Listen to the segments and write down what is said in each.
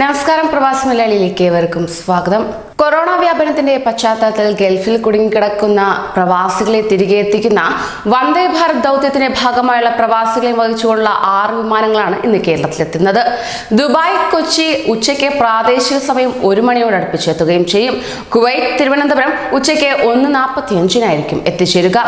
നമസ്കാരം പ്രവാസി മലയാളിയിലേക്ക് ഏവർക്കും സ്വാഗതം. കൊറോണ വ്യാപനത്തിന്റെ പശ്ചാത്തലത്തിൽ ഗൾഫിൽ കുടുങ്ങിക്കിടക്കുന്ന പ്രവാസികളെ തിരികെ എത്തിക്കുന്ന വന്ദേ ഭാരത് ദൗത്യത്തിന്റെ ഭാഗമായുള്ള പ്രവാസികളെ വഹിച്ചുകൊണ്ടുള്ള ആറ് വിമാനങ്ങളാണ് ഇന്ന് കേരളത്തിലെത്തുന്നത്. ദുബായ് കൊച്ചി ഉച്ചയ്ക്ക് പ്രാദേശിക സമയം ഒരു മണിയോട് അടുപ്പിച്ചെത്തുകയും ചെയ്യും. കുവൈറ്റ് തിരുവനന്തപുരം ഉച്ചയ്ക്ക് ഒന്ന് നാൽപ്പത്തിയഞ്ചിനായിരിക്കും എത്തിച്ചേരുക.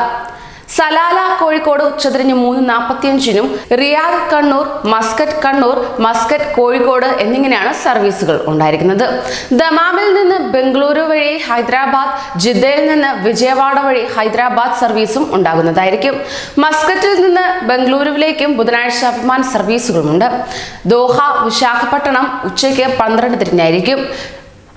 സലാല കോഴിക്കോട് ഉച്ചതിരിഞ്ഞ് മൂന്ന് നാൽപ്പത്തിയഞ്ചിനും Riyadh Kannur Muscat Kannur Muscat Kozhikode എന്നിങ്ങനെയാണ് സർവീസുകൾ ഉണ്ടായിരിക്കുന്നത്. ദമാമിൽ നിന്ന് ബംഗളൂരു വഴി ഹൈദരാബാദ് ജിദ്ദയിൽ നിന്ന് വിജയവാഡ വഴി ഹൈദരാബാദ് സർവീസും ഉണ്ടാകുന്നതായിരിക്കും. മസ്കറ്റിൽ നിന്ന് ബംഗളൂരുവിലേക്കും ബുധനാഴ്ച വിമാന സർവീസുകളുമുണ്ട്. ദോഹ വിശാഖപട്ടണം ഉച്ചയ്ക്ക് പന്ത്രണ്ട് തിരിഞ്ഞായിരിക്കും.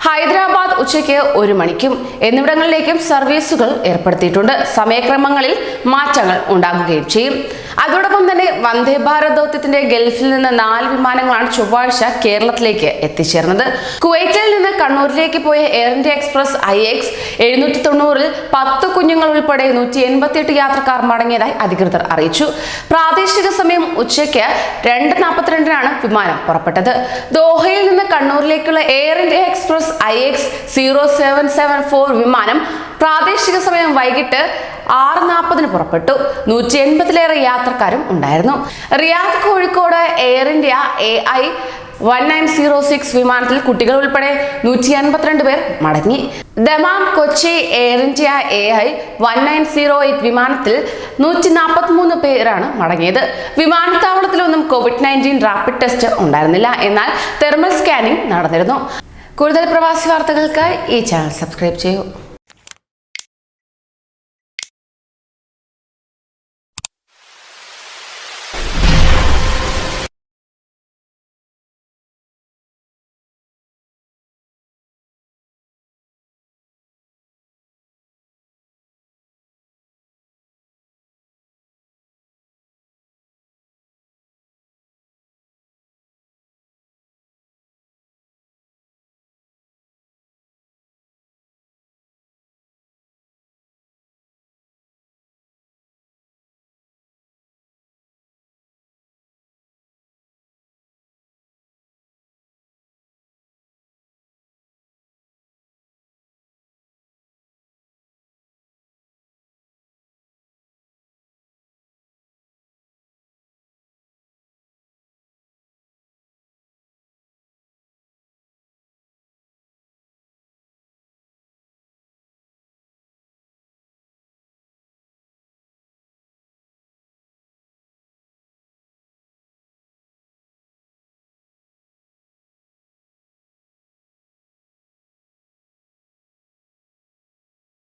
ഹൈദരാബാദ് ഉച്ചയ്ക്ക് ഒരു മണിക്കും എന്നിവിടങ്ങളിലേക്കും സർവീസുകൾ ഏർപ്പെടുത്തിയിട്ടുണ്ട്. സമയക്രമങ്ങളിൽ മാറ്റങ്ങൾ ഉണ്ടാകുകയും ചെയ്യും. അതോടൊപ്പം തന്നെ വന്ദേ ഭാരത് ദൗത്യത്തിന്റെ ഗൾഫിൽ നിന്ന് നാല് വിമാനങ്ങളാണ് ചൊവ്വാഴ്ച കേരളത്തിലേക്ക് എത്തിച്ചേർന്നത്. കുവൈറ്റിൽ നിന്ന് കണ്ണൂരിലേക്ക് പോയ Air India Express I X എഴുന്നൂറ്റി തൊണ്ണൂറിൽ പത്ത് കുഞ്ഞുങ്ങൾ ഉൾപ്പെടെ നൂറ്റി എൺപത്തിയെട്ട് യാത്രക്കാർ മടങ്ങിയതായി അധികൃതർ അറിയിച്ചു. പ്രാദേശിക സമയം ഉച്ചയ്ക്ക് രണ്ട് നാൽപ്പത്തിരണ്ടിനാണ് വിമാനം പുറപ്പെട്ടത്. ദോഹയിൽ നിന്ന് കണ്ണൂരിലേക്കുള്ള Air India Express I X zero seven seven four വിമാനം പ്രാദേശിക സമയം വൈകിട്ട് ആറ് നാൽപ്പതിന് പുറപ്പെട്ടു. നൂറ്റി എൺപതിലേറെ യാത്രക്കാരും ഉണ്ടായിരുന്നു. Riyadh Kozhikode Air India A I one nine zero six വിമാനത്തിൽ കുട്ടികൾ ഉൾപ്പെടെ നൂറ്റി അൻപത്തിരണ്ട് പേർ മടങ്ങി. Dammam Kochi Air India A I one nine zero eight വിമാനത്തിൽ നൂറ്റി നാൽപ്പത്തി മൂന്ന് പേരാണ് മടങ്ങിയത്. വിമാനത്താവളത്തിലൊന്നും കോവിഡ് നയന്റീൻ റാപ്പിഡ് ടെസ്റ്റ് ഉണ്ടായിരുന്നില്ല. എന്നാൽ തെർമൽ സ്കാനിംഗ് നടന്നിരുന്നു. കൂടുതൽ പ്രവാസി വാർത്തകൾക്കായി ഈ ചാനൽ സബ്സ്ക്രൈബ് ചെയ്യൂ.